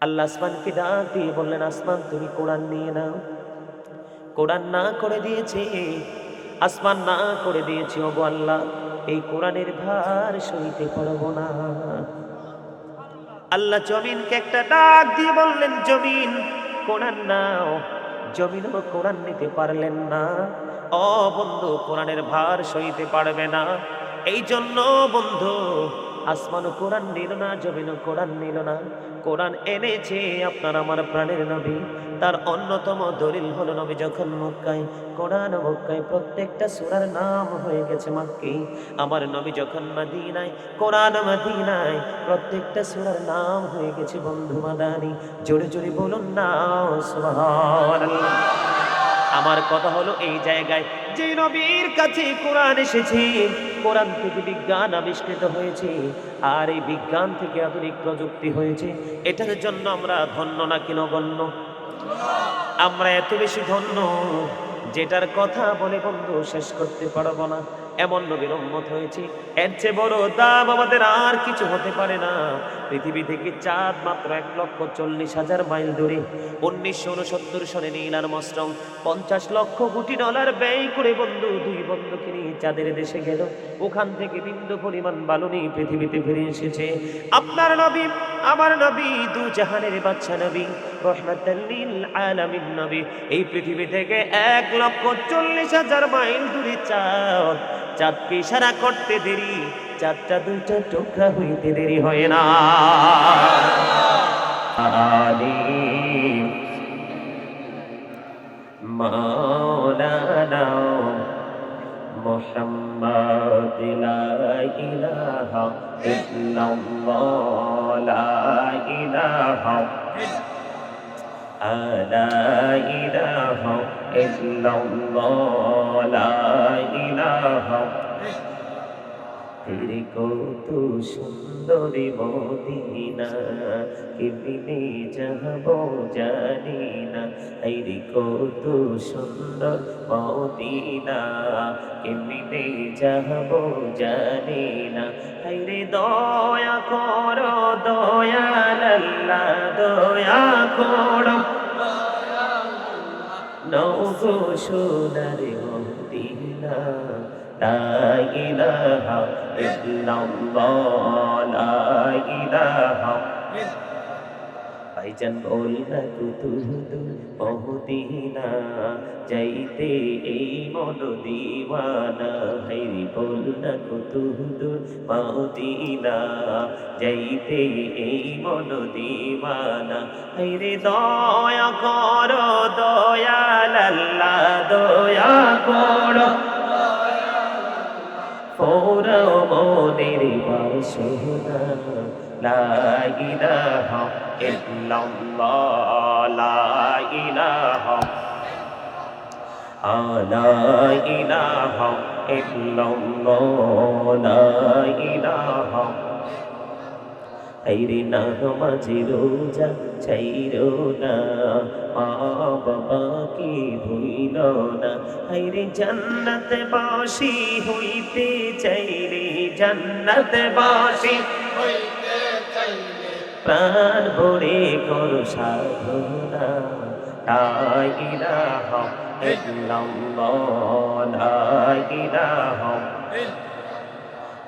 আল্লাহ আসমানকে ডাক দিয়ে বললেন, আসমান, তুমি কোরআন নিয়ে নাও। কোরআন না করে দিয়েছে, আসমান না করে দিয়েছি, ওগো আল্লাহ, এই কোরআনের ভার সইতে পারব না। আল্লাহ জমিনকে একটা ডাক দিয়ে বললেন, জমিন, কোরআন নাও। জমিনও কোরআন নিতে পারলেন না। ও বন্ধু, কোরআনের ভার সইতে পারবে না। এই জন্য বন্ধু আসমানও কোরআন নিল না জমিনও কোরআন নিল না। কোরআন এনেছে আপনার আমার প্রাণের নবী। তার অন্যতম দলিল হলো নবী যখন মক্কায়, কোরআন মক্কায় প্রত্যেকটা সূরার নাম হয়ে গেছে মাক্কি। আমার নবী যখন মাদিনায়, কোরআন মাদিনায় প্রত্যেকটা সূরার নাম হয়ে গেছে বন্ধু মাদানি। জোরে জোরে বলুন না আমার কথা হলো এই জায়গায় যে নবীর কাছে কোরআন এসেছে কোরআন থেকে বিজ্ঞান আবিষ্কৃত হয়েছে, আর এই বিজ্ঞান থেকে আধুনিক প্রযুক্তি হয়েছে। এটার জন্য আমরা ধন্য না কি গণ্য আমরা এত বেশি ধন্য, যেটার কথা বলে বন্ধু শেষ করতে পারব না। এমন নবীর উম্মত হয়েছি। এর চেয়ে বড় দাম আমাদের আর কিছু হতে পারে না। পৃথিবী থেকে চাঁদ মাত্র এক লক্ষ চল্লিশ হাজার মাইল দূরে। উনিশশো উনসত্তর সনে নীল আর মস্ট্রং পঞ্চাশ লক্ষ কোটি ডলার ব্যয় করে বন্ধু, দুই বন্ধুকে নিয়ে চাঁদের দেশে গেল। ওখান থেকে বিন্দু পরিমাণ বালুনি পৃথিবীতে ফিরে এসেছে। আপনার নবী, আমার নবী, দু জাহানের বাচ্চা নবী। রহমাতাল্লিল আলামিন নবী। এই পৃথিবী থেকে এক লক্ষ চল্লিশ হাজার মাইল দূরে চাঁদ। চাঁদকে ইশারা করতে দেরি, চাঁদটা দুইটা টুকরা হইতে দেরি হয় না। মৌলানা মোহাম্মদ, লা ইলাহা ইল্লাল্লাহ, লা ইলাহা, আলা ইলাহা إلا الله لا إله তেরে কত সুন্দরী মদিনা কেমনে যাব জানি না আইরে কত সুন্দর মদিনা কেমনে যাব জানি না আইরে দয়া করো দয়াল আল্লাহ দয়া করো নৌগো সোনার মদিনা লা ইলাহা ইল্লাল্লাহ লা ইলাহা ভাইজান বল না কুতুদু মদিনা যাইতে এই মন দিওয়ানা। হাইরি বল না কুতুদু মদিনা যাইতে এই মন দিওয়ানা। হাইরে দয়া করো, দয়াল আল্লাহ, দয়া করো। ফোরাও মনের বাসনা লা ইল্লাল্লাহ, লা ইলাহা লা ইলাহা ইল্লাল্লাহ, লা ইলাহা আইরে না মাঝে রোজা চাইরো না, মা বাবা কি ভুইল না? আইরে জান্নাত বাসি হইতে চাইরে জান্নাত বাসি প্রাণ ভরে করো সাধনা। লা ইলাহা ইল্লাল্লাহ লা ইলাহা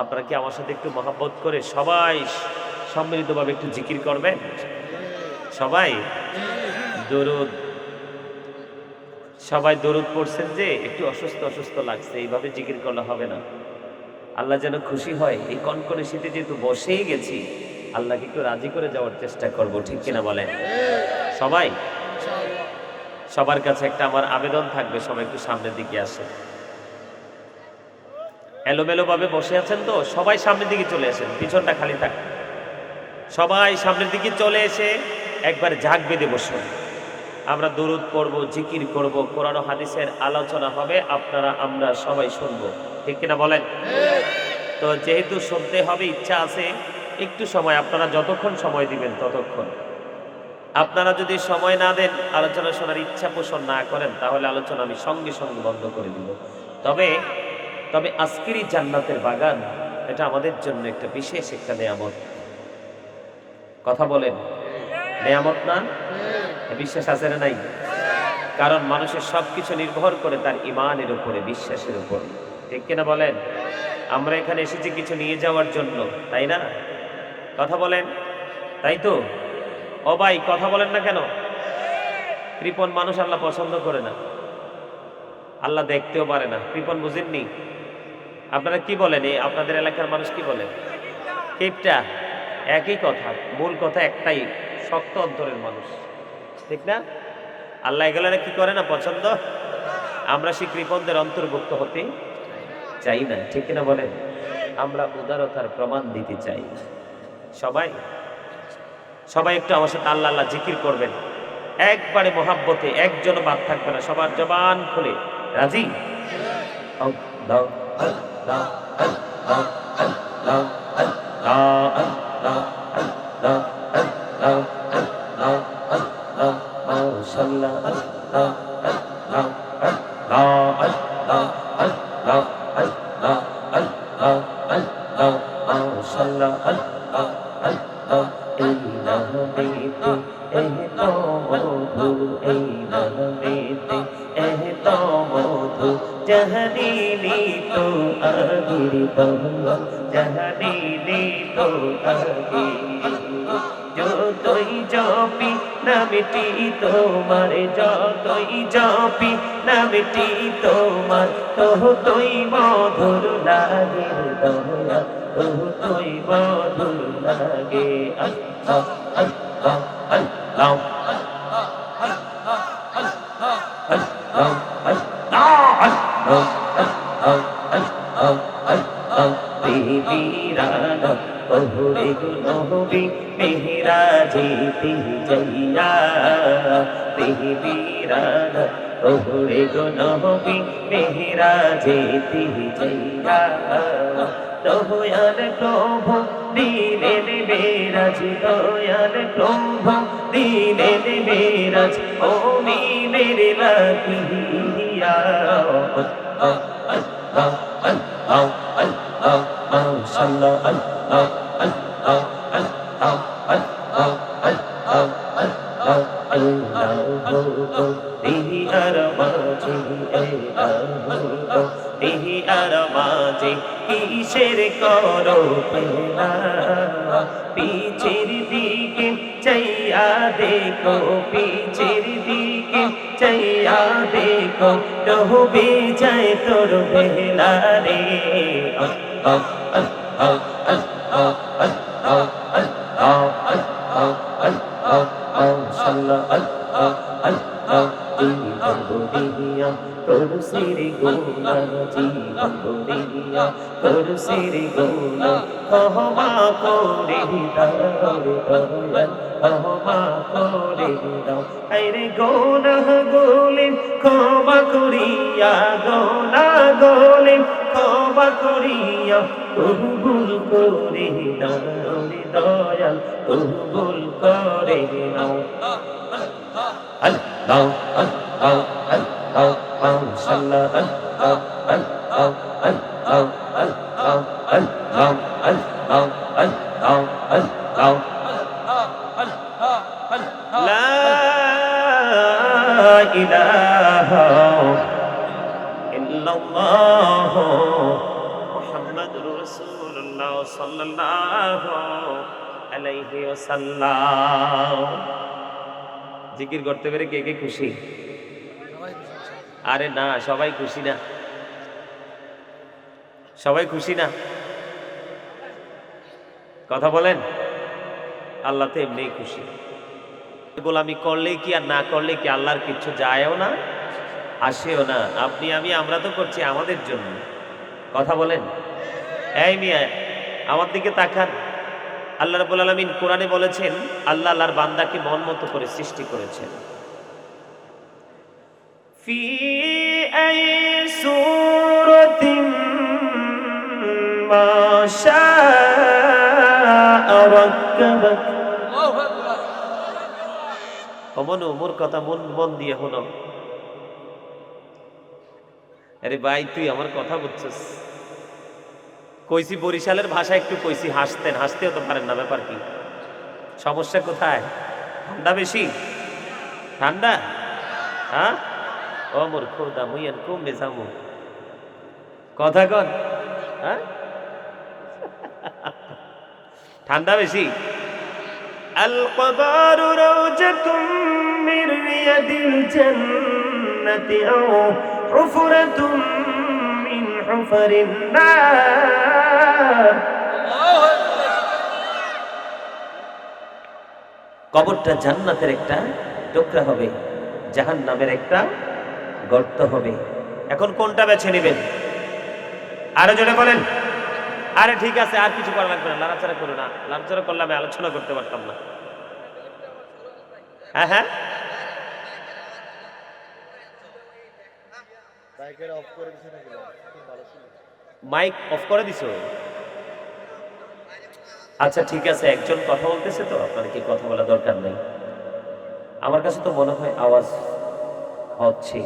আপনারা কি আমার সাথে একটু মহাব্বত করে সবাই সম্মিলিতভাবে একটু জিকির করবেন? সবাই? দরুদ। সবাই দরুদ পড়ছেন যে একটু অসুস্থ অসুস্থ লাগছে, এইভাবে জিকির করলে হবে না। আল্লাহ যেন খুশি হয়, এই কনকনে শীতে যেহেতু বসেই গেছি আল্লাহকে একটু রাজি করে যাওয়ার চেষ্টা করব, ঠিক কিনা বলেন? সবাই? সবার কাছে একটা আমার আবেদন থাকবে, সবাই একটু সামনের দিকে আসে এলোমেলো ভাবে বসে আছেন তো? সবাই সামনের দিকে চলে আসেন, পিছনটা খালি থাক। সবাই সামনের দিকে চলে এসে একবার ঝাঁক বেঁধে বসুন। আমরা দরুদ করব জিকির করব, কোরআন হাদিসের আলোচনা হবে, আপনারা, আমরা সবাই শুনব, ঠিক কিনা বলেন? তো যেহেতু শুনতে হবে, ইচ্ছা আছে একটু সময়, আপনারা যতক্ষণ সময় দিবেন ততক্ষণ। আপনারা যদি সময় না দেন, আলোচনা শোনার ইচ্ছা পোষণ না করেন, তাহলে আলোচনা আমি সঙ্গে সঙ্গে বন্ধ করে দিব। তবে তবে আজকেরই জান্নাতের বাগান, এটা আমাদের জন্য একটা বিশেষ একটা নেয়ামত। কথা বলেন। নেয়ামত না? বিশ্বাস আছে না নাই? কারণ মানুষের সবকিছু নির্ভর করে তার ইমানের উপরে, বিশ্বাসের উপরে। ঠিক কিনা বলেন? আমরা এখানে এসেছি কিছু নিয়ে যাওয়ার জন্য, তাই না? বলেন। তাই তো? ও ভাই কথা বলেন না কেন? কৃপণ মানুষ আল্লাহ পছন্দ করে না। আল্লাহ দেখতেও পারে না। কৃপণ বুঝেননি? আপনারা কি বলেন? এই আপনাদের এলাকার মানুষ কি বলেন কিপটা একই কথা। মূল কথা একটাই, শক্ত অন্তরের মানুষ। ঠিক না? আল্লাহ এগুলো কি করে না পছন্দ? আমরা সেই কৃপণদের অন্তর্ভুক্ত হতে চাই না। ঠিক না বলেন? আমরা উদারতার প্রমাণ দিতে চাই। সবাই সবাই একটু আমার সাথে আল্লাহ আল্লাহ জিকির করবেন। একবারে মহাব্বতে একজন বাদ থাকবে না সবার জবান খুলে। রাজি? আল্লাহ, আল্লাহ, আল্লাহ, আল্লাহ, আল্লাহ, আল্লাহ, আল্লাহ, আল্লাহ, আল্লাহ, আল্লাহ, নামটি তোমার যতই জপি, নামটি তোমার ততই মধুর লাগে দয়া, ততই মধুর লাগে। আল্লাহ আল্লাহ আল্লাহ তেহবীরান ওহরে গো নবী মেহরাজে তিহি জাইয়া দয়াল প্রভু দিলেন বেরাজ দয়াল প্রভু দিলেন বেরাজ ও মিলের লাগিয়া Oh. চাইয়া দেখো পিছের দিকে চাইয়া দেখো ডুবে যায় তোর বেলা রে তোর সিরি গোনা জীবন দিয়া তোর সিরি গোনা কহমা করে দাও দয়াল ক্ষমা করে দাও আরে গোনা গোলে ক্ষমা করিয়া গোনা গোলে ক্ষমা করিয়া কবুল করে দাও রে দয়াল কবুল করে দাও আল্লাহ আল্লাহ আল্লাহ মাশাআল্লাহ আল্লাহ আল্লাহ আল্লাহ আল্লাহ আল্লাহ আল্লাহ আল্লাহ আল্লাহ জিকির করতে পেরে কে কে খুশি? আরে না, সবাই খুশি না। সবাই খুশি না? কথা বলেন, আল্লাহ তো এমনি খুশি। গোলামি করলে কি আর না করলে কি আল্লাহর কিচ্ছু যায়ও না? আসেও না? আপনি, আমি, আমরা তো করছি আমাদের জন্য। কথা বলেন। এই মিয়া, আমার দিকে তাকান। আল্লাহ রাব্বুল আলামিন কোরআনে বলেছেন, আল্লাহ আল্লাহর বান্দাকে মন মতো করে সৃষ্টি করেছেন। শাআ রাক্কাবাক। অমন মোর কথা মন মন দিয়ে হলো আরে ভাই তুই আমার কথা বুঝছিস কইছি বরিশালের ভাষা একটু কইছি হাসতেন হাসতেও তো পারেন না ব্যাপার কি সমস্যা কোথায় ঠান্ডা বেশি ঠান্ডা হ্যাঁ ও মোর খোদা মুইয়ান কমবে যামু কথা কন হ্যাঁ ঠান্ডা বেশি القبار روجة من رياض الجنة أو حفرة من حفر النار কবরটা জান্নাতের একটা টুকরা হবে জাহান নামের একটা গর্ত হবে এখন কোনটা বেছে নেবেন আরো জোরে বলেন আরে ঠিক আছে আর কিছু করা লাগবে না লাড়াচাড়া করো না লাড়াচাড়া করলে আমি আলোচনা করতে পারতাম না হ্যাঁ হ্যাঁ মাইক অফ করে দিছো আচ্ছা ঠিক আছে, একজন কথা বলতেছে তো, আপনার কি কথা বলা দরকার নেই? আমার কাছে তো মনে হয় আওয়াজ হচ্ছে।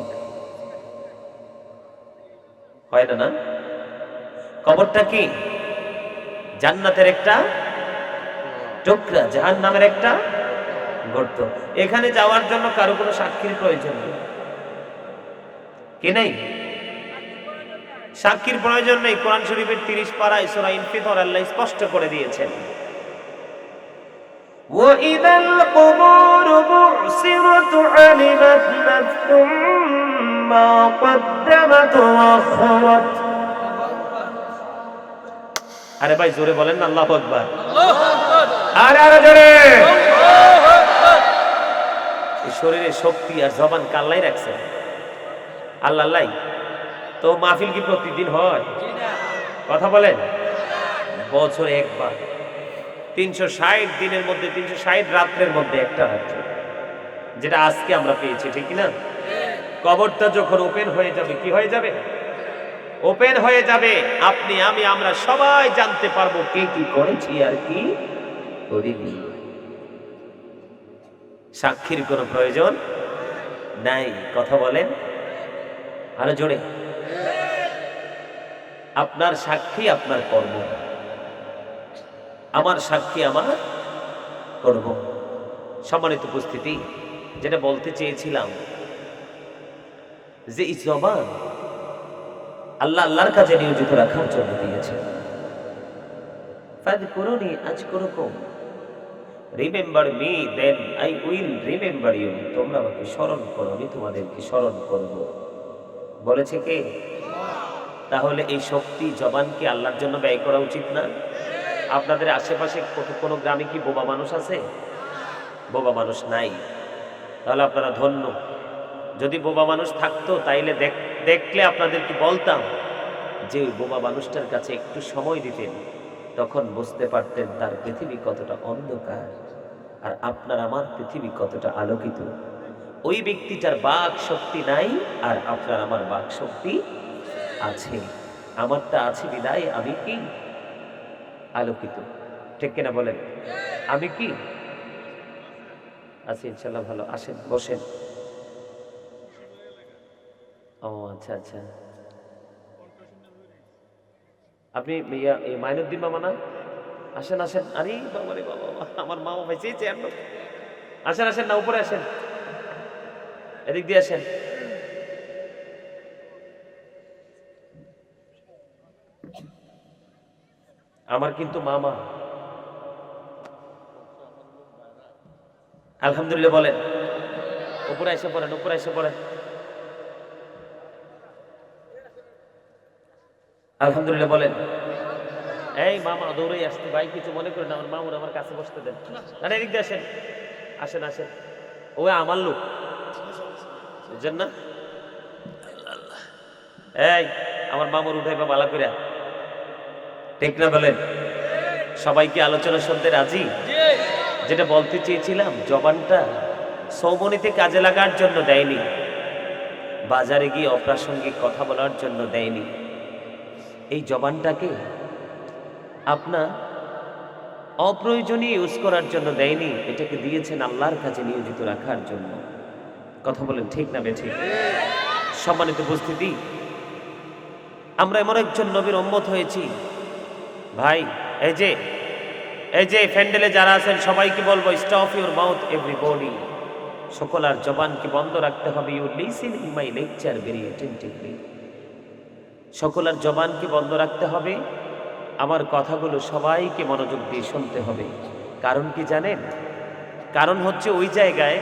হয় না না? কবরটা কি? জান্নাতের একটা টুকরা জাহান নামের একটা গর্ত। এখানে যাওয়ার জন্য কারও কোনো সাক্ষীর প্রয়োজন নেই। কি নেই সাক্ষীর প্রয়োজন নেই কোরআন শরীফের তিরিশ পারা ইসরা ইনফিতর আল্লাহ স্পষ্ট করে দিয়েছেন وإذا القبور بعثرت علمت نفس ما قدمت وأخرت আরে ভাই জোরে বলেন না আল্লাহ আকবার আরে আরে জোরে এই শরীরে শক্তি আর জবান কাল্লাই রাখছে আল্লাহ আল্লাহ তো মাহফিল কি প্রতিদিন হয়? কথা বলেন। বছরে একবার। তিনশো ষাট দিনের মধ্যে, তিনশো ষাট রাত্রের মধ্যে একটা রাত্র। যেটা আজকে আমরা পেয়েছি, ঠিক না কবরটা যখন ওপেন হয়ে যাবে, কি হয়ে যাবে? ওপেন হয়ে যাবে। আপনি, আমি, আমরা সবাই জানতে পারব কে কি করেছি আর কি করিনি। সাক্ষীর কোনো প্রয়োজন নাই। কথা বলেন। আরও জোরে। আপনার সাক্ষী আপনার কর্ম। আমার সাক্ষী আমার কর্ম। সম্মানিত উপস্থিতি, যেটা বলতে চেয়েছিলাম যে জবান আল্লাহ আল্লাহর কাজে নিয়োজিত রাখার জন্য দিয়েছে। ফাদকুরুনি আজকুরুকুম। Remember me then I will remember you তোমরা আমাকে স্মরণ করো, আমি তোমাদেরকে স্মরণ করব। বলেছে কে? তাহলে এই শক্তি জবানকে আল্লাহর জন্য ব্যয় করা উচিত না? আপনাদের আশেপাশে কত- কোনো গ্রামে কি বোবা মানুষ আছে? বোবা মানুষ নাই। তাহলে আপনারা ধন্য। যদি বোবা মানুষ থাকতো, তাইলে দেখ- দেখলে আপনাদেরকে বলতাম যে ওই বোবা মানুষটার কাছে একটু সময় দিতেন। তখন বুঝতে পারতেন তার পৃথিবী কতটা অন্ধকার। আর আপনার আমার পৃথিবী কতটা আলোকিত। ওই ব্যক্তিটার বাক শক্তি নাই আর আপনার আমার বাক শক্তি আছে। আমারটা আছে বিদায় আমি কি? আলোকিত। ঠিক কিনা বলেন? আমি কি? আছি ইনশাল্লাহ ভালো। আসেন বসেন। ও আচ্ছা আচ্ছা। আপনি মাইনুদ্দিন মামা না? আসেন আসেন। আরে বাবা রে বাবা বাবা, আমার মামা ভাই চেয়েছে আসেন আসেন না উপরে আসেন। এদিক দিয়ে আসেন। আমার কিন্তু মামা। আলহামদুলিল্লাহ বলেন। উপরে এসে পড়েন, উপরে এসে পড়েন। আলহামদুলিল্লাহ বলেন। এই মামা দৌড়ে আসতে ভাই, কিছু মনে করেন আমার মামুর আমার কাছে বসতে দেন। না এদিক দিয়ে আসেন। আসেন আসেন। ও আমার লোক। বুঝছেন না এই, আমার মামুর উঠাইবা বালা কইরা। ঠিক না বলেন? সবাইকে আলোচনা শুনতে রাজি? যেটা বলতে চেয়েছিলাম, জবানটা সৌমনিতে কাজে লাগার জন্য দেয়নি। বাজারে গিয়ে অপ্রাসঙ্গিক কথা বলার জন্য দেয়নি। এই জবানটাকে আপনার অপ্রয়োজনীয় ইউজ করার জন্য দেয়নি। এটাকে দিয়েছেন আল্লাহর কাছে নিয়োজিত রাখার জন্য। কথা বলেন, ঠিক না বেঠিক? সম্মানিত উপস্থিতি, আমরা এমন একজন নবীর উম্মত হয়েছি। ভাই, এই যে এই যে ফ্যান্ডেলে যারা আছেন, সবাইকে বলব স্টপ ইউর মাউথ এভরিবডি সকল আর জবানকে বন্ধ রাখতে হবে। You listen in my lecture very attentively সকল আর জবানকে বন্ধ রাখতে হবে। আমার কথাগুলো সবাইকে মনোযোগ দিয়ে শুনতে হবে। কারণ কি জানেন? কারণ হচ্ছে ওই জায়গায়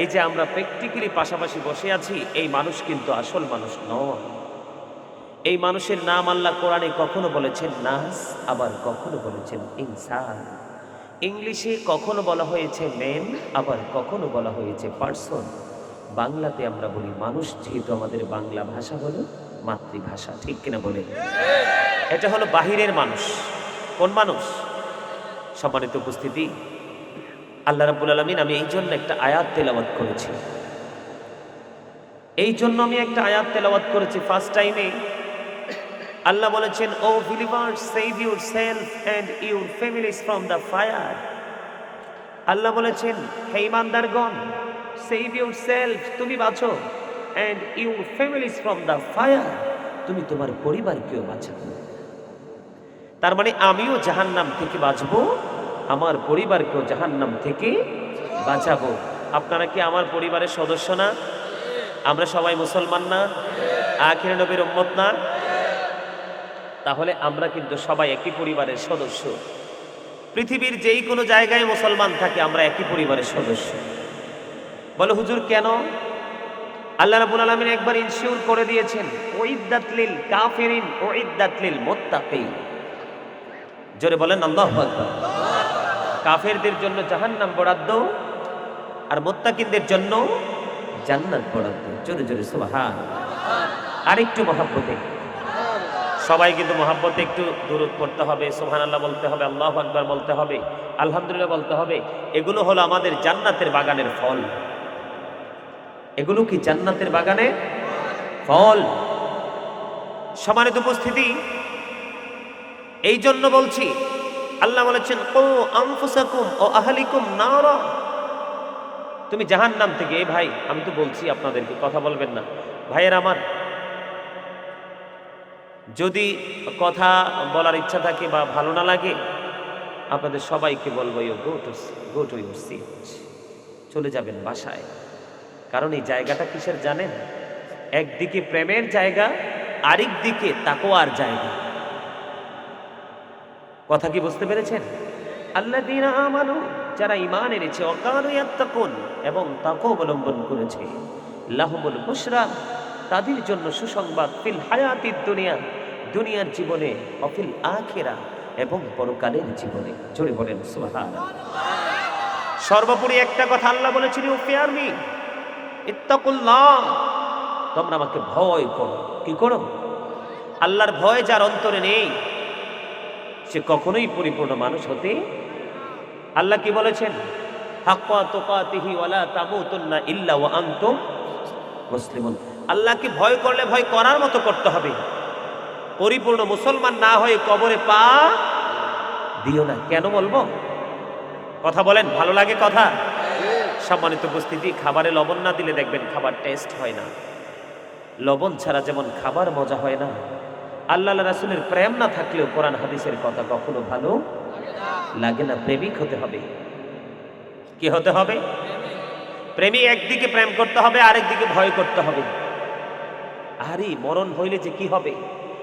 এই যে আমরা প্র্যাকটিক্যালি পাশাপাশি বসে আছি, এই মানুষ কিন্তু আসল মানুষ নয়। এই মানুষের নাম আল্লাহ কোরআনে কখনো বলেছেন নাস, আবার কখনো বলেছেন ইনসান। ইংলিশে কখনো বলা হয়েছে মেন আবার কখনো বলা হয়েছে পার্সন বাংলাতে আমরা বলি মানুষ, যেহেতু আমাদের বাংলা ভাষা হলো মাতৃভাষা, ঠিক কিনা বলে? এটা হলো বাহিরের মানুষ। কোন মানুষ? সম্মানিত উপস্থিতি আল্লাহ রাব্বুল আলমিন, আমি এই জন্য একটা আয়াত তেলাওয়াত করেছি। এই জন্য আমি একটা আয়াত তেলাওয়াত করেছি ফার্স্ট টাইমে আল্লাহ বলেছেন O believer save yourself and your families from the fire Allah বলেছেন, হে ইমানদারগণ সেভ ইউর সেলফ তুমি বাঁচো। And your families from the fire তুমি তোমার পরিবারকেও বাঁচাও। তার মানে আমিও জাহান্নাম থেকে বাঁচবো আমার পরিবারকেও জাহান্নাম থেকে বাঁচাবো। আপনারা কি আমার পরিবারের সদস্য না? আমরা সবাই মুসলমান না? আখির নবীর উম্মত না? তাহলে আমরা কিন্তু সবাই একই পরিবারের সদস্য। পৃথিবীর যেই কোনো জায়গায় মুসলমান থাকে, আমরা একই পরিবারের সদস্য। বলে, হুজুর, কেন? আল্লাহ রাবুল আলমিন একবার ইনশিওর করে দিয়েছেন ওইদাতলিল কাফিরিন ওইদাতলিল মোত্তাকিন। জোরে বলেন, আল্লাহ কাফেরদের জন্য জাহান্নাম বরাদ্দ আর মোত্তাকিনদের জন্য জান্নাত বরাদ্দ। জোরে জোরে, সুবহান। আরেকটু মহাব্বতে। সবাই কিন্তু মহাব্বতে একটু দূরত পড়তে হবে সোহান আল্লাহ বলতে হবে, আল্লাহ আকবার বলতে হবে, আলহামদুলিল্লাহ বলতে হবে। এগুলো হলো আমাদের জান্নাতের বাগানের ফল। এগুলো কি জান্নাতের বাগানে? ফল। সমানিত উপস্থিতি। এই জন্য বলছি আল্লাহ বলেছেন, ও আনফুসাকুম, ও আহলিকুম নারা। তুমি জাহান নাম থেকে এই ভাই, আমি তো বলছি আপনাদেরকে, কথা বলবেন না। ভাইয়ের আমার, যদি কথা বলার ইচ্ছা থাকে বা ভালো না লাগে, আপনাদের সবাইকে বলব you go to go to your seat চলে যাবেন বাসায়। কারণ এই জায়গাটা কিসের জানেন? একদিকে প্রেমের জায়গা আরেক দিকে তাকোয়ার জায়গা। কথা কি বুঝতে পেরেছেন? আল্লাহ দিন আমানু, যারা ইমান এনেছে অকারু ইয়াত্তাকুন, এবং তাকও অবলম্বন করেছে। লাহমুল বুশরা, তাদের জন্য সুসংবাদ, ফিল হায়াতির দুনিয়া, দুনিয়ার জীবনে, অফিল আখেরা, এবং পরকালের জীবনে। জোরে বলেন সুবহান সর্বোপরি একটা কথা আল্লাহ বলেছিল ফেয়ার মি ইত্তাকুল্লাহ। তোমরা আমাকে ভয় করো। কি করো? আল্লাহর ভয় যার অন্তরে নেই। সে কখনোই পরিপূর্ণ মানুষ হতে আল্লাহ কি বলেছেন? ইল্লা ওয়া আল্লাহকে ভয় করলে ভয় করার মতো করতে হবে। পরিপূর্ণ মুসলমান না হয়ে কবরে পা দিও না। কেন বলব? কথা বলেন, ভালো লাগে কথা? সম্মানিত উপস্থিতি, খাবারে লবণ না দিলে দেখবেন খাবার টেস্ট হয় না। লবণ ছাড়া যেমন খাবার মজা হয় না। আল্লাহ রাসুলের প্রেম না থাকলেও কোরআন হাদিসের কথা কখনো ভালো লাগে না, প্রেমিক হতে হবে। কি হতে হবে? প্রেমী একদিকে প্রেম করতে হবে, আরেকদিকে ভয় করতে হবে। আরে, মরণ হইলে যে কি হবে?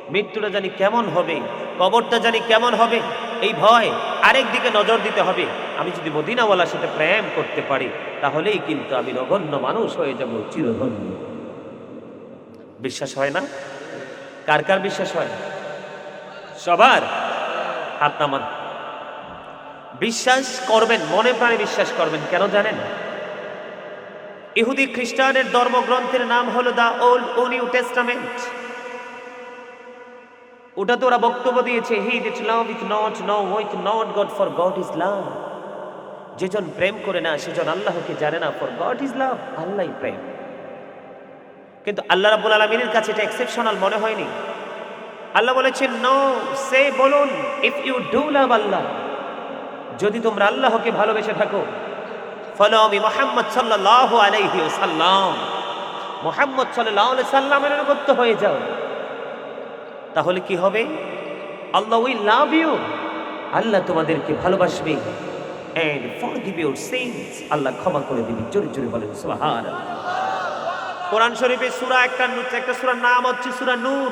মৃত্যুটা জানি কেমন হবে? কবরটা জানি কেমন হবে? এই ভয় আরেক দিকে নজর দিতে হবে। আমি যদি মদিনাওয়ালার সাথে প্রেম করতে পারি, তাহলেই কিন্তু আমি নগণ্য মানুষ হয়ে যাব, চিরধন্য। বিশ্বাস হয় না? কার কার বিশ্বাস হয়? সবার? হাত নামান। বিশ্বাস করবেন, মনে প্রাণে বিশ্বাস করবেন, কেন জানেন? ইহুদি খ্রিস্টানের ধর্মগ্রন্থের নাম হলো দ্য ওল্ড ও নিউ টেস্টামেন্ট। ওটা তো ওরা বক্তব্য দিয়েছে, he that love is not, know with not God, for God is love. যেজন প্রেম করে না সেজন আল্লাহকে জানে না, for God is love Allah প্রেম। কিন্তু আল্লাহ রাব্বুল আলমিনের কাছে এটা এক্সেপশনাল মনে হয়নি। আল্লাহ বলেছেন নো সে বলুন if you do love Allah, যদি তোমরা আল্লাহকে ভালোবেসে থাকো, ফলো আমি মোহাম্মদ সাল্লাহ আলাইহি সাল্লাম মোহাম্মদ সাল্লাহ সাল্লামের অনুগত্য হয়ে যাও। তাহলে কি হবে? আল্লাহ উই লাভ ইউ আল্লাহ তোমাদেরকে ভালোবাসবে। And forgive your sins Allah ক্ষমা করে দিবে। জোরে জোরে বলেন, সুবহানাল্লাহ। কোরআন শরীফে সুরা একটা একটা সুরার নাম হচ্ছে সুরা নূর।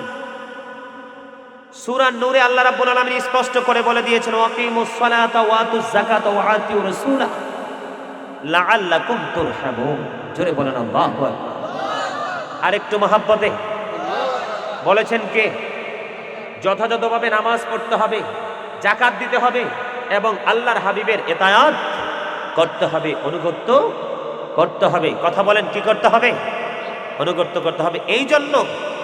সুরা নূরে আল্লাহ রাব্বুল আলামিন স্পষ্ট করে বলে দিয়েছেন, ওয়াকিমুস সালাতা ওয়া আতুজ যাকাতা ওয়া আতিউ রাসূলা লাআল্লাকুম তুরহামুন। জোরে বলেন, আল্লাহু আকবার। আরেকটু মহাব্বতে। বলেছেন কে? যথাযথভাবে নামাজ পড়তে হবে জাকাত দিতে হবে এবং আল্লাহর হাবিবের এতায়াত করতে হবে, অনুগত্য করতে হবে। কথা বলেন, কি করতে হবে? অনুগত্য করতে হবে। এই জন্য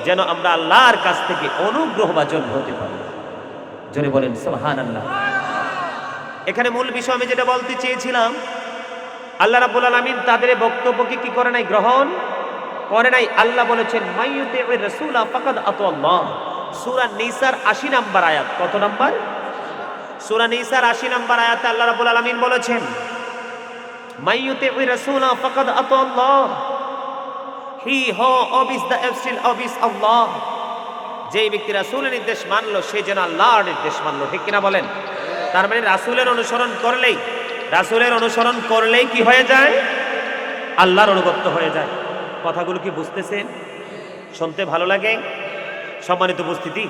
যেন আমরা আল্লাহর কাছ থেকে অনুগ্রহ ভাজন হতে পারি। জোরে বলেন সুবহান আল্লাহ এখানে মূল বিষয় আমি যেটা বলতে চেয়েছিলাম, আল্লাহ রাব্বুল আলামিন তাদের বক্তব্যকে কি করে নাই গ্রহণ করে নাই? আল্লাহ বলেছেন মাইয়ুতি রাসূলা ফাকাদ আতাল্লাহ সূরা নিসার 80 নাম্বার আয়াত। কত নাম্বার? সূরা নিসার 80 নাম্বার আয়াতে আল্লাহ রাব্বুল আলামিন বলেছেন মাইয়ুতি রাসূলা ফাকাদ আতাল্লাহ হি দ্য এফসিল অবিস আল্লাহ যে ব্যক্তি রাসূলের নির্দেশ মানলো, সে যেন আল্লাহর নির্দেশ মানলো। ঠিক কিনা বলেন? তার মানে রাসূলের অনুসরণ করলেই, রাসূলের অনুসরণ করলেই কি হয়ে যায়? আল্লাহর অনুগত্য হয়ে যায়। কথাগুলো কি বুঝতেছেন? শুনতে ভালো লাগে? সম্মানিত উপস্থিতি,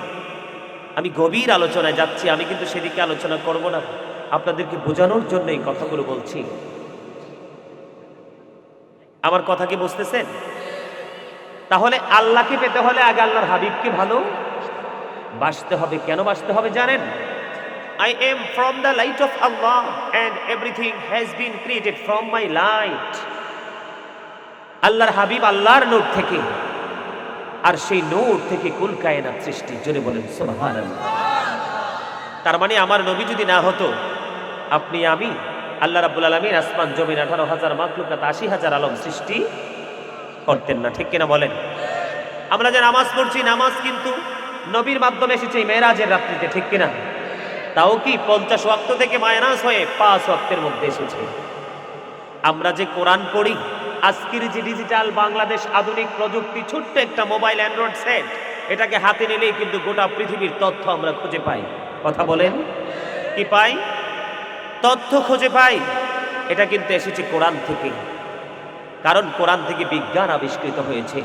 আমি গভীর আলোচনায় যাচ্ছি, আমি কিন্তু সেদিকে আলোচনা করব না। আপনাদেরকে বোঝানোর জন্য এই কথাগুলো বলছি। আমার কথা কি বুঝতেছেন? তাহলে আল্লাহকে পেতে হলে আগে আল্লাহর হাবিবকে ভালো বাসতে হবে। কেন বাসতে হবে জানেন? I am from the light of Allah and everything has been created from my light. আল্লাহর হাবিব আল্লাহর নূর থেকে আর সেই নূর থেকে কুল কায়নাত সৃষ্টি। জোরে বলেন তার মানে আমার নবী যদি না হতো, আপনি আমি, আল্লাহ রাব্বুল আলামিন আসমান, জমিন আঠারো হাজার মাকলুকাত আশি হাজার আলম সৃষ্টি করতেন না, ঠিক কিনা বলেন? আমরা যে নামাজ পড়ছি, নামাজ কিন্তু নবীর মাধ্যমে এসেছে মেয়েরাজের রাত্রিতে, ঠিক কিনা? তাও কি পঞ্চাশ ওয়াক্ত থেকে মাইনাস হয়ে পাঁচ ওয়াক্তের মধ্যে এসেছে? আমরা যে কোরআন পড়ি, আজকের যে ডিজিটাল বাংলাদেশ আধুনিক প্রযুক্তি, ছোট্ট একটা মোবাইল অ্যান্ড্রয়েড সেট এটাকে হাতে নিলেই কিন্তু গোটা পৃথিবীর তথ্য আমরা খুঁজে পাই। কথা বলেন? কি পাই? তথ্য খুঁজে পাই। এটা কিন্তু এসেছে কোরআন থেকে কারণ কোরআন থেকে বিজ্ঞান আবিষ্কৃত হয়েছে।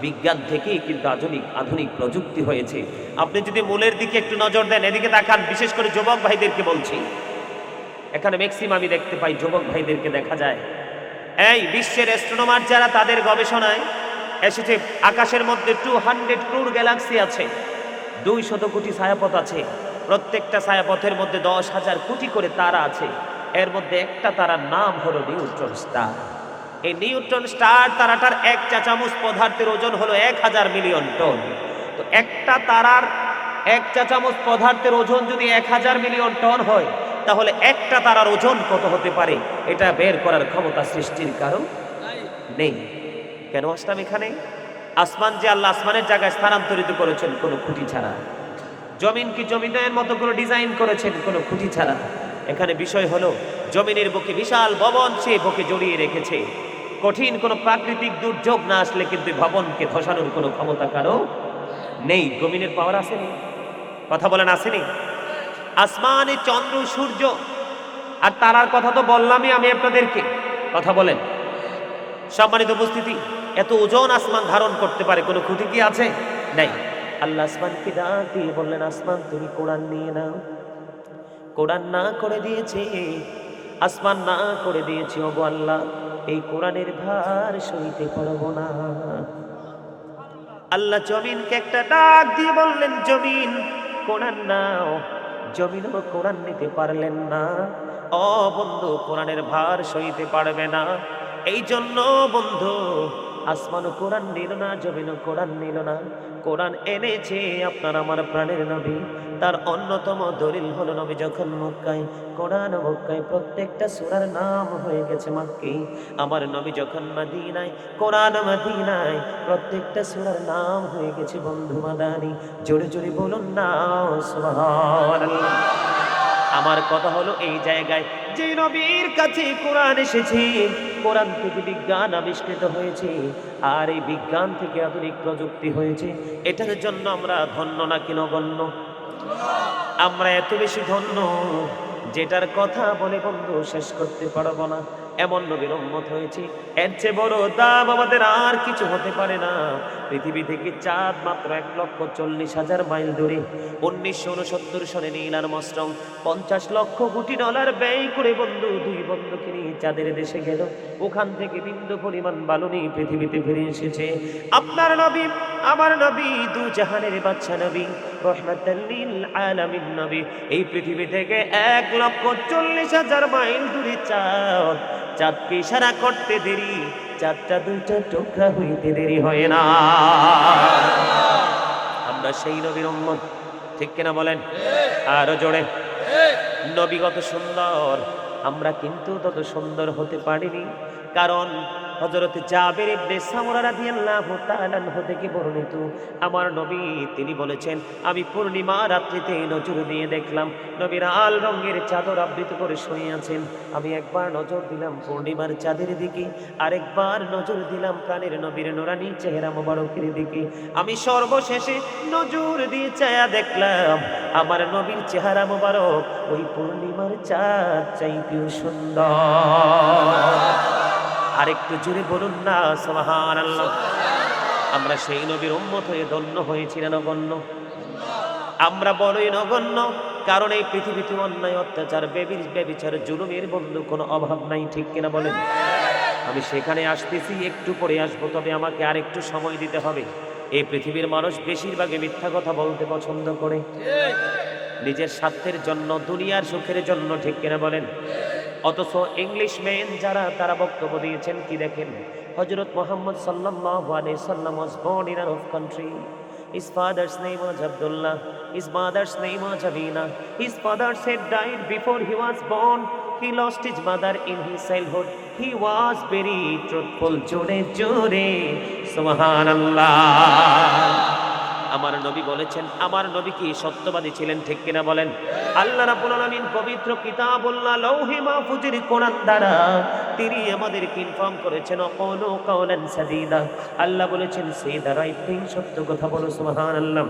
বিজ্ঞান থেকেই কিন্তু আধুনিক আধুনিক প্রযুক্তি হয়েছে। আপনি যদি মূলের দিকে একটু নজর দেন, এদিকে দেখান বিশেষ করে যুবক ভাইদেরকে বলছি। এখানে ম্যাক্সিমাম আমি দেখতে পাই, যুবক ভাইদেরকে দেখা যায়। এই বিশ্বের অ্যাস্ট্রোনমার যারা, তাদের গবেষণায় এসেছে, আকাশের মধ্যে টু হান্ড্রেড ক্রোর গ্যালাক্সি আছে। দুই শত কোটি ছায়াপথ আছে। প্রত্যেকটা ছায়াপথের মধ্যে দশ হাজার কোটি করে তারা আছে। এর মধ্যে একটা তারার নাম হলো নিউট্রন স্টার। এই নিউট্রন স্টার তারাটার এক চা চামচ পদার্থের ওজন হলো এক হাজার মিলিয়ন টন। তো একটা তারার এক চা চামচ পদার্থের ওজন যদি এক হাজার মিলিয়ন টন হয়, তাহলে একটা তারার ওজন কত হতে পারে? এটা বের করার ক্ষমতা সৃষ্টির কারণ নেই। কেন আসলাম এখানে? আসমান যে আল্লাহ আসমানের জায়গায় স্থানান্তরিত করেছেন, কোনো খুঁটি ছাড়া। জমিন কি জমিনের মতো কোনো ডিজাইন করেছেন, কোনো খুঁটি ছাড়া। এখানে বিষয় হলো, জমিনের বুকে বিশাল ভবন সে বুকে জড়িয়ে রেখেছে। কঠিন কোনো প্রাকৃতিক দুর্যোগ না আসলে কিন্তু ভবনকে ধসানোর কোনো ক্ষমতা কারও নেই। জমিনের পাওয়ার আসেনি কথা বলেন আসেনি আসমানে চন্দ্র, সূর্য আর তারার কথা তো বললামই আমি আপনাদেরকে। কথা বলেন। সম্মানিত উপস্থিতি, এত ওজন আসমান ধারণ করতে পারে, কোনো ক্ষতি কি আছে? নাই। আল্লাহ আসমানকে ডাক দিয়ে বললেন, আসমান, তুমি কোরআন নিয়ে নাও। কোরআন না করে দিয়েছে, আসমান না করে দিয়েছে, ওগো আল্লাহ। এই কোরআনের ভার সইতে পারব না। আল্লাহ জমিনকে একটা ডাক দিয়ে বললেন, জমিন, কোরআন নাও। জমিনও কোরআন নিতে পারলেন না। অ বন্ধু, কোরআনের ভার সইতে পারবে না। এই জন্য বন্ধু আসমানও কোরআন নিল না, জমিনও কোরআন নিল না। কোরআন এনেছে আপনার আমার প্রাণের নবী। তার অন্যতম দলিল হলো নবী যখন মক্কায়, কোরআন মক্কায় প্রত্যেকটা সূরার নাম হয়ে গেছে মাক্কি। আমার নবী যখন মাদিনায়, কোরআন মাদিনায় প্রত্যেকটা সূরার নাম হয়ে গেছে বন্ধু মাদানি। জোরে জোরে বলুন না, সুবহানাল্লাহ। আমার কথা হলো এই জায়গায় যে নবীর কাছে কোরআন এসেছে। কোরআন থেকে বিজ্ঞান আবিষ্কৃত হয়েছে আর এই বিজ্ঞান থেকে আধুনিক প্রযুক্তি হয়েছে। এটার জন্য আমরা ধন্য না নাকি নগণ্য? আমরা এত বেশি ধন্য যেটার কথা বলে বন্ধু শেষ করতে পারব না। এমন নবীর উম্মত হয়েছে। এর চেয়ে বড় দাম আমাদের আর কিছু হতে পারে না। পৃথিবী থেকে চাঁদ মাত্র এক লক্ষ চল্লিশ হাজার মাইল দূরে। উনিশশো উনসত্তর সনে নীল আর মস্ট্রং পঞ্চাশ লক্ষ কোটি ডলার ব্যয় করে বন্ধু, দুই বন্ধুকে নিয়ে চাঁদের দেশে গেল। ওখান থেকে বিন্দু পরিমাণ বালুনি পৃথিবীতে ফিরে এসেছে। আপনার নবী, আমার নবী, দু জাহানের বাচ্চা নবী নবী। এই পৃথিবী থেকে এক লক্ষ চল্লিশ হাজার মাইল দূরে চাঁদ। চাঁদকে ইশারা করতে দেরি চাঁদটা দুইটা টুকরা হইতে দেরি হয় না। আমরা সেই নবীর উম্মত, ঠিক কিনা বলেন? আরও জোরে। নবী কত সুন্দর, আমরা কিন্তু তত সুন্দর হতে পারিনি। কারণ হযরত জাবের ইবনে সামরা রাদিয়াল্লাহু তাআলা থেকে বর্ণিত। আমার নবী, তিনি বলেছেন, আমি পূর্ণিমা রাত্রিতে নজর দিয়ে দেখলাম, নবীর আল রঙের চাদর আবৃত করে শুয়ে আছেন। আমি একবার নজর দিলাম পূর্ণিমার চাঁদের দিকে, আরেকবার নজর দিলাম প্রাণের নবীর নোরানি চেহারা মোবারকের দিকে। আমি সর্বশেষে নজর দিয়ে চায়া দেখলাম, আমার নবীর চেহারা মোবারক ওই পূর্ণিমার চাঁদ চাইতেও সুন্দর। আরেকটু জোরে বলুন না সোহান আমরা সেই নবীর উম্মত হয়ে ধন্য হয়েছি না নগণ্য। আমরা বড়ই নগণ্য, কারণ এই পৃথিবীতে অন্যায়, অত্যাচার, বেবির বেবিচার, জুলুমের বন্ধু কোনো অভাব নাই, ঠিক কিনা বলেন? আমি সেখানে আসতেছি, একটু পরে আসব, তবে আমাকে আরেকটু সময় দিতে হবে। এই পৃথিবীর মানুষ বেশিরভাগই মিথ্যা কথা বলতে পছন্দ করে। নিজের স্বার্থের জন্য, দুনিয়ার সুখের জন্য, ঠিক কিনা বলেন? অথচ ইংলিশ মেন যারা তারা বক্তব্য দিয়েছেন কি দেখেন হজরত মোহাম্মদ আলাইহি সাল্লাম was born in Arab country His father's name was Abdullah. His mother's name was Avina. His father had died before he was born. He lost his mother in his childhood. He was very truthful. জোরে জোরে সুবহানাল্লাহ আমার নবী বলেছেন, আমার নবী কি সত্যবাদী ছিলেন ঠিক কিনা বলেন? আল্লাহ রাব্বুল আলামিন পবিত্র কিতাবুল্লাহ লৌহে মাহফুজের কোরআন দ্বারা তিনি আমাদেরকে ইনফর্ম করেছেন, অকৌলু কাওলান সাদীদা। আল্লাহ বলেছেন, সেই দ্বারাই থিং সত্য কথা বলো, সুবহানাল্লাহ।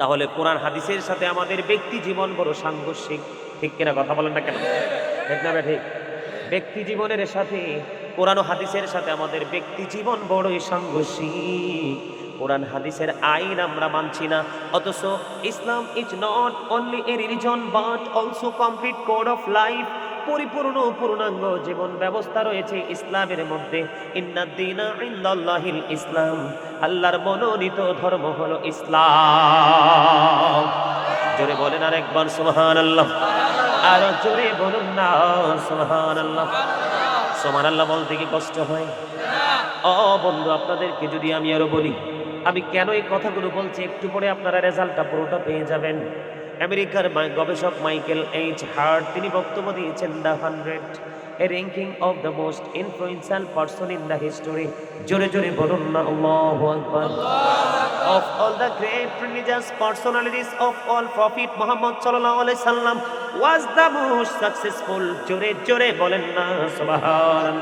তাহলে কোরআন হাদিসের সাথে আমাদের ব্যক্তি জীবন বড় সাংঘর্ষিক, ঠিক কিনা কথা বলেন না কেন? ঠিক না ঠিক ব্যক্তি জীবনের সাথে, কোরআন হাদিসের সাথে আমাদের ব্যক্তি জীবন বড়ই সাংঘর্ষিক। কোরআন হাদিসের আইন আমরা মানছি না। অথচ Islam is not only a religion but also complete code of life পরিপূর্ণ পূর্ণাঙ্গ জীবন ব্যবস্থা রয়েছে ইসলামের মধ্যে। ইসলাম আল্লাহর মনোনীত ধর্ম হলো ইসলাম। জোরে বলেন আর একবার সুবহানাল্লাহ। আর জোরে বলুন না সুবহানাল্লাহ। আল্লাহ বলতে কি কষ্ট হয়? ও বন্ধু আপনাদেরকে যদি আমি আরও বলি আমি কেন এই কথাগুলো বলছি? একটু পরে আপনারা রেজাল্টটা পুরোটা পেয়ে যাবেন। আমেরিকার গবেষক মাইকেল এইচ হার্ট, তিনি বক্তব্য দিয়েছেন the hundred, a ranking of the most influential person in the history. জোরে জোরে বলুন না, আল্লাহু আকবার। Of all the great religious personalities of all, Prophet Muhammad sallallahu alaihi wasallam was the most successful জোরে জোরে বলেন না সুবহান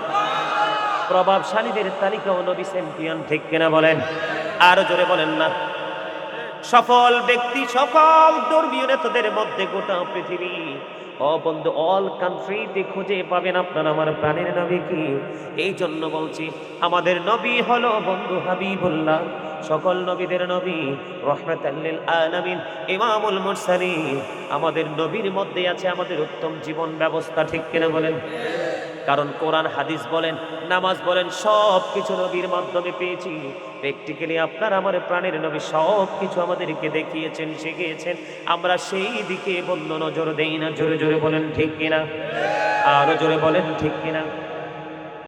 প্রভাবশালীদের তালিকা ও নবী চ্যাম্পিয়ন ঠিক কিনা বলেন? আরও জোরে বলেন না। সফল ব্যক্তি, সকল ধর্মীয় নেতাদের মধ্যে গোটা পৃথিবী। বন্ধু অল কান্ট্রিতে খুঁজে পাবেন আপনার, আমার প্রাণের নবী কি? এই জন্য বলছি, আমাদের নবী হলো বন্ধু হাবিবুল্লাহ। সকল নবীদের নবী রহমতাল্লিল আলামিন, ইমামুল মুরসালিন। আমাদের নবীর মধ্যে আছে আমাদের উত্তম জীবন ব্যবস্থা, ঠিক কিনা বলেন? কারণ কোরআন, হাদিস বলেন, নামাজ বলেন সব কিছু নবীর মাধ্যমে পেয়েছি। প্র্যাকটিক্যালি আপনার আমার প্রাণের নবী সব কিছু আমাদেরকে দেখিয়েছেন, শিখিয়েছেন। আমরা সেই দিকে বন্ধ, নজর দেই না। জোরে জোরে বলেন, ঠিক কিনা? আরও জোরে বলেন, ঠিক কিনা?